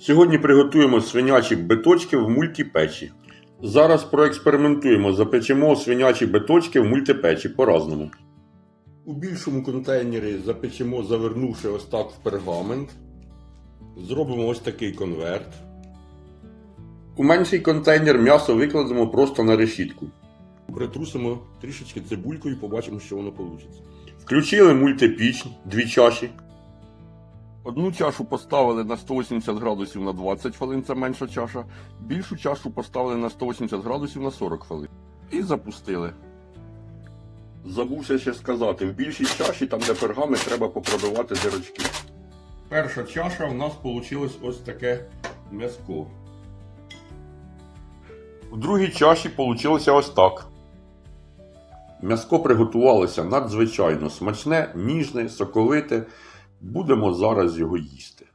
Сьогодні приготуємо свинячі биточки в мультипечі. Зараз проекспериментуємо, запечемо свинячі биточки в мультипечі по-разному. У більшому контейнері запечемо, завернувши ось так в пергамент. Зробимо ось такий конверт. У менший контейнер м'ясо викладемо просто на решітку. Притрусимо трішечки цибулькою і побачимо, що воно вийде. Включили мультипіч, дві чаші. Одну чашу поставили на 180 градусів на 20 хвилин, це менша чаша. Більшу чашу поставили на 180 градусів на 40 хвилин. І запустили. Забувся ще сказати, в більшій чаші, там де пергамент, треба попробивати дирочки. Перша чаша у нас вийшло ось таке м'язко. В другій чаші вийшло ось так. М'язко приготувалося надзвичайно смачне, ніжне, соковите. Будемо зараз його їсти.